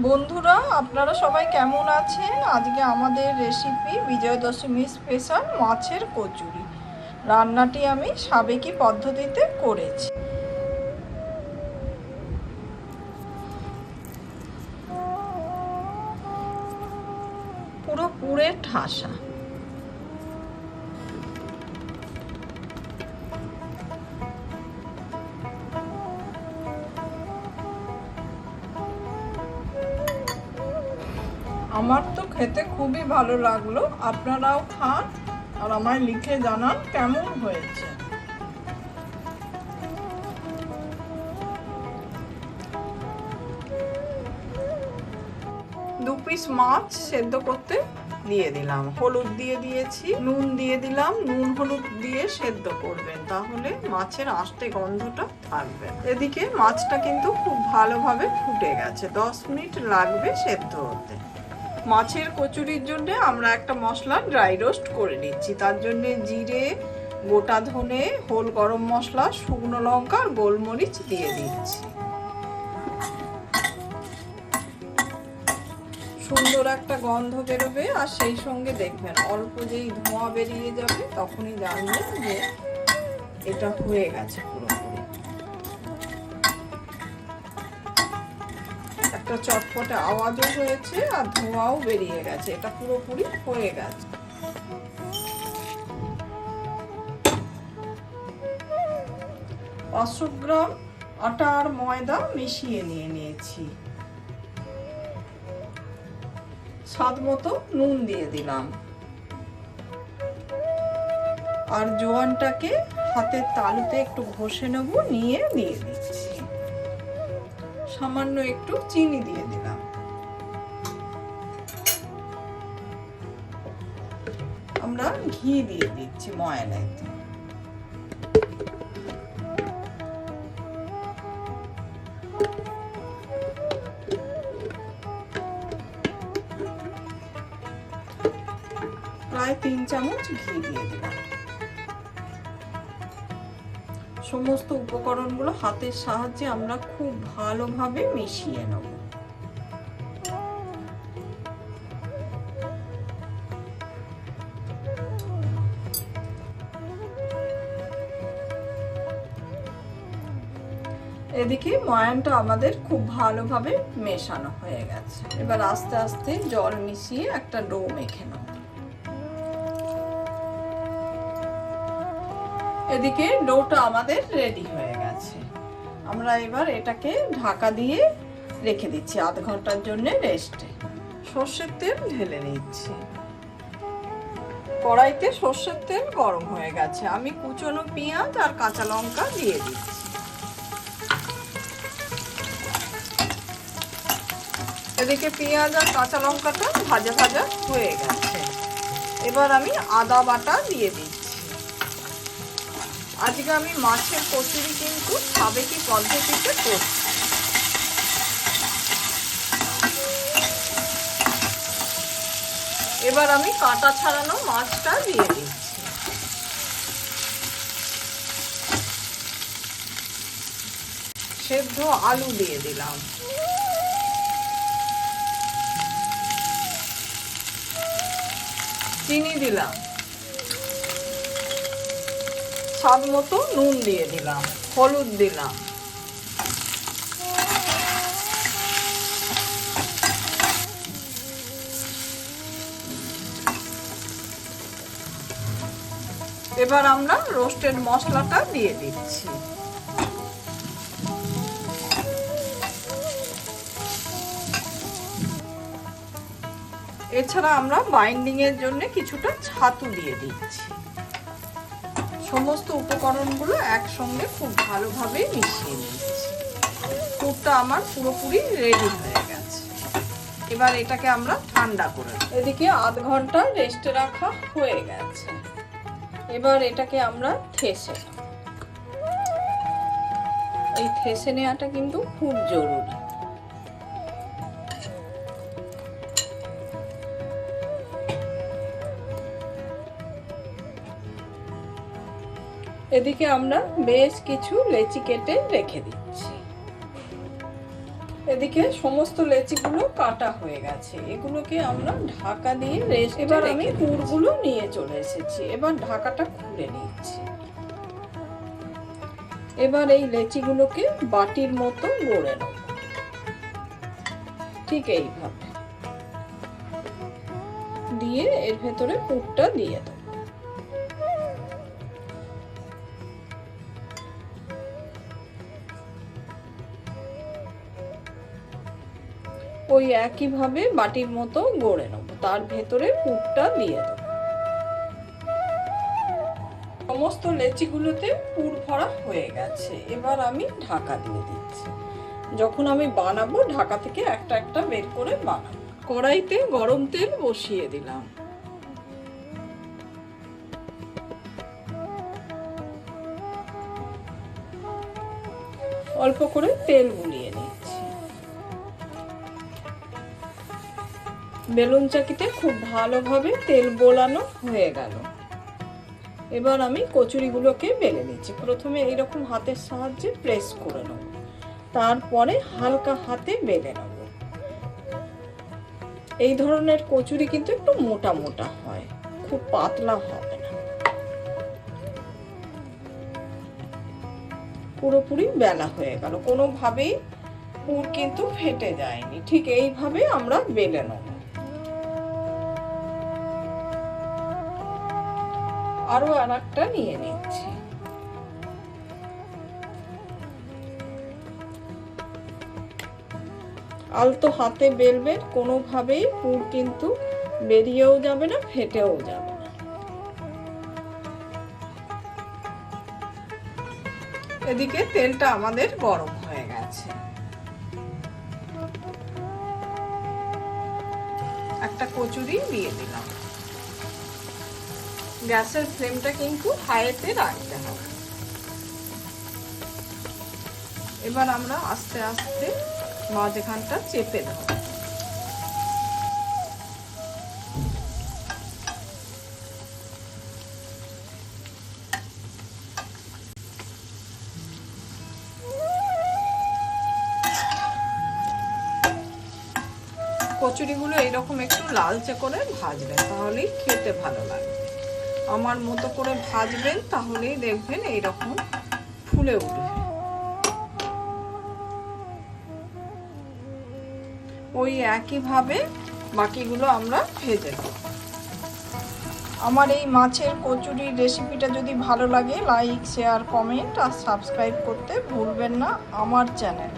বন্ধুরা, আপনারা সবাই কেমন আছেন? আজকে আমাদের রেসিপি বিজয় দশমী স্পেশাল মাছের কচুরি। রান্নাটি আমি সাবেকি পদ্ধতিতে করেছি। পুরো পুরে ঠাসা। আমার তো খেতে খুবই ভালো লাগল। আপনারাও খান আর আমায় লিখে জানান কেমন হয়েছে। দু পিস মাছ সেদ্ধ করতে দিয়ে দিলাম। হলুদ দিয়ে দিয়েছি, নুন দিয়ে দিলাম। নুন হলুদ দিয়ে সেদ্ধ করবেন, তাহলে মাছের আষ্টে গন্ধটা থাকবে। এদিকে মাছটা কিন্তু খুব ভালোভাবে ফুটে গেছে। দশ মিনিট লাগবে সেদ্ধ হতে। মাছের কচুরির জন্য আমরা একটা মশলা ড্রাই রোস্ট করে নিচ্ছি। তার জন্য জিরে, গোটা ধনে, হোল গরম মশলা, শুকনো লঙ্কা আর গোলমরিচ দিয়ে দিচ্ছি। সুন্দর একটা গন্ধ বেরোবে আর সেই সঙ্গে দেখবেন অল্প যেই ধোঁয়া বেরিয়ে যাবে তখনই জানবেন যে এটা হয়ে গেছে পুরোপুরি একটা চটপটে আওয়াজও হয়েছে আর ধোঁয়াও বেরিয়ে গেছে। এটা পুরোপুরি হয়ে গেছে। পাঁচশো গ্রাম আটা আর ময়দা মিশিয়ে নিয়ে নিয়েছি। স্বাদ মতো নুন দিয়ে দিলাম। আর জোয়ানটাকে হাতের তালুতে একটু ঘষে নেব, নিয়ে দিয়ে দিচ্ছি। সামান্য একটু চিনি দিয়ে দিলাম। আমরা ঘি দিয়ে দিচ্ছি ময়লাইতে প্রায় তিন চামচ ঘি দিয়ে দিলাম। সমস্ত উপকরণগুলো হাতের সাহায্যে আমরা খুব ভালোভাবে মিশিয়ে নেব। এদিকে ময়ানটা আমাদের খুব ভালোভাবে মেশানো হয়ে গেছে। এবার আস্তে আস্তে জল মিশিয়ে একটা ডো মেখে নেব। এদিকে ডোটা আমাদের রেডি হয়ে গেছে। আমরা এবার এটাকে ঢাকা দিয়ে রেখে দিচ্ছি, আধ ঘণ্টার জন্য রেস্টে সর্ষের তেল ঢেলে নিচ্ছি। কড়াইতে সর্ষের তেল গরম হয়ে গেছে। আমি কুচনো পেঁয়াজ আর কাঁচা লঙ্কা দিয়ে দিচ্ছি। এদিকে পেঁয়াজ আর কাঁচা লঙ্কাটা ভাজা ভাজা হয়ে গেছে। এবার আমি আদা বাটা দিয়ে দিচ্ছি। আজকে আমি মাছের কচুরি কিন্তু সাবেকি পদ্ধতিতে করছি। এবার আমি কাঁটা ছাড়ানো মাছটা দিয়ে দিচ্ছি। সেদ্ধ আলু দিয়ে দিলাম। চিনি দিলাম। স্বাদ মতো নুন দিয়ে দিলাম, হলুদ দিলাম। এবার আমরা রোস্টেড মশলাটা দিয়ে দিচ্ছি। এছাড়া আমরা বাইন্ডিং এর জন্য কিছুটা ছাতু দিয়ে দিচ্ছি। সমস্ত উপকরণগুলো একসঙ্গে খুব ভালোভাবে মিশিয়ে নিচ্ছি পুরটা আমার পুরোপুরি রেডি হয়ে গেছে। এবার এটাকে আমরা ঠান্ডা করে এদিকে আধ ঘণ্টা রেস্টে রাখা হয়ে গেছে। এবার এটাকে আমরা থেসে এই ঠেসে নেওয়াটা কিন্তু খুব জরুরি। এদিকে আমরা বেশ কিছু লেচি কেটে রেখে দিচ্ছি। এদিকে সমস্ত লেচিগুলো কাটা হয়ে গেছে। এগুলোকে আমরা ঢাকা দিয়ে রেস্ট এবার আমি পুরগুলো নিয়ে চলে এসেছি। এবার ঢাকাটা খুলে নিচ্ছি। এবার এই লেচিগুলোকে বাটির মতো গড়ে নেব। ঠিক এইভাবে। দিয়ে এর ভেতরে পুরটা দিয়ে দেব। ওই একইভাবে বাটির মতো গড়ে নেব। তার ভেতরে পুরটা দিয়ে দেব। সমস্ত লেচিগুলোতে পুর ভরা হয়ে গেছে। এবার আমি ঢাকা দিয়ে দিচ্ছি। যখন আমি বানাবো, ঢাকা থেকে একটা একটা বের করে বানাবো। কড়াইতে গরম তেল বসিয়ে দিলাম। অল্প করে তেল গুলিয়ে বেলুন চাকিতে খুব ভালোভাবে তেল বোলানো হয়ে গেল। এবার আমি কচুরিগুলোকে বেলে নিচ্ছি। প্রথমে এইরকম হাতের সাহায্যে প্রেস করে নেব। তারপরে হালকা হাতে বেলে নেব। এই ধরনের কচুরি কিন্তু একটু মোটা মোটা হয়, খুব পাতলা হবে না। পুরোপুরি বেলা হয়ে গেল। কোনোভাবেই পুর কিন্তু ফেটে যায়নি। ঠিক এইভাবে আমরা বেলে নেব। আরও আর একটা নিয়ে নিচ্ছি। আলতো হাতে বেলবেন কোনোভাবেই পুর কিন্তু বেরিয়েও যাবে না, ফেটেও যাবে না। এদিকে তেলটা আমাদের গরম হয়ে গেছে। একটা কচুরি দিয়ে দিলাম। গ্যাসের ফ্লেমটা কিন্তু হাইতে রাখতে হবে। এবার আমরা আস্তে আস্তে মাঝখানটা চেপে দেব। কচুরিগুলো এইরকম একটু লালচে করে ভাজবেন তাহলেই খেতে ভালো লাগবে আমার মতো করে ভাজবেন, তাহলেই দেখবেন এইরকম ফুলে উঠবে। ওই একইভাবে বাকিগুলো আমরা ভেজে নেব। আমার এই মাছের কচুরির রেসিপিটা যদি ভালো লাগে, লাইক, শেয়ার, কমেন্ট আর সাবস্ক্রাইব করতে ভুলবেন না আমার চ্যানেল।